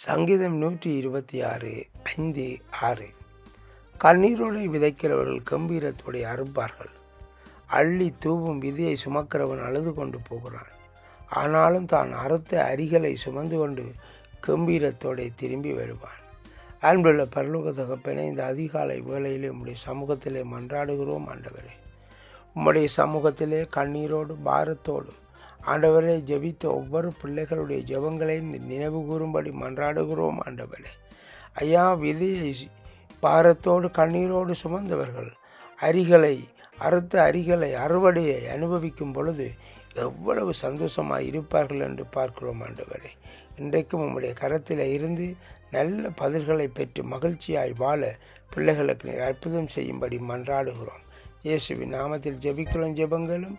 சங்கீதம் நூற்றி இருபத்தி ஆறு ஐந்து ஆறு. கண்ணீரோடு விதைக்கிறவர்கள் கம்பீரத்தோടെ அறுப்பார்கள். அள்ளி தூவும் விதியை சுமக்கிறவன் அழுது கொண்டு போகிறான். ஆனாலும் தான் அறுத்த அரிகளை சுமந்து கொண்டு கம்பீரத்தோடு திரும்பி வருவான். அன்புள்ள பரலோக தகப்பனே இந்த அதிகாலை வேளையிலே உம்முடைய சமூகத்திலே மன்றாடுகிறோம் ஆண்டவரே. உம்முடைய சமூகத்திலே கண்ணீரோடு பாரத்தோடு ஆண்டவரே ஜெபித்த ஒவ்வொரு பிள்ளைகளுடைய ஜெபங்களை நினைவு கூறும்படி மன்றாடுகிறோம் ஆண்டவரே. ஐயா விதையை பாரத்தோடு கண்ணீரோடு சுமந்தவர்கள் அரிகளை அறுத்த அரிகளை அறுவடையை அனுபவிக்கும் பொழுது எவ்வளவு சந்தோஷமாக இருப்பார்கள் என்று பார்க்கிறோம் ஆண்டவரே. இன்றைக்கும் உம்முடைய கரத்தில் இருந்து நல்ல பதில்களை பெற்று மகிழ்ச்சியாய் வாழ பிள்ளைகளுக்கு நீர் அற்புதம் செய்யும்படி மன்றாடுகிறோம். இயேசுவின் நாமத்தில் ஜெபிக்கிறோம் ஜெபங்களும்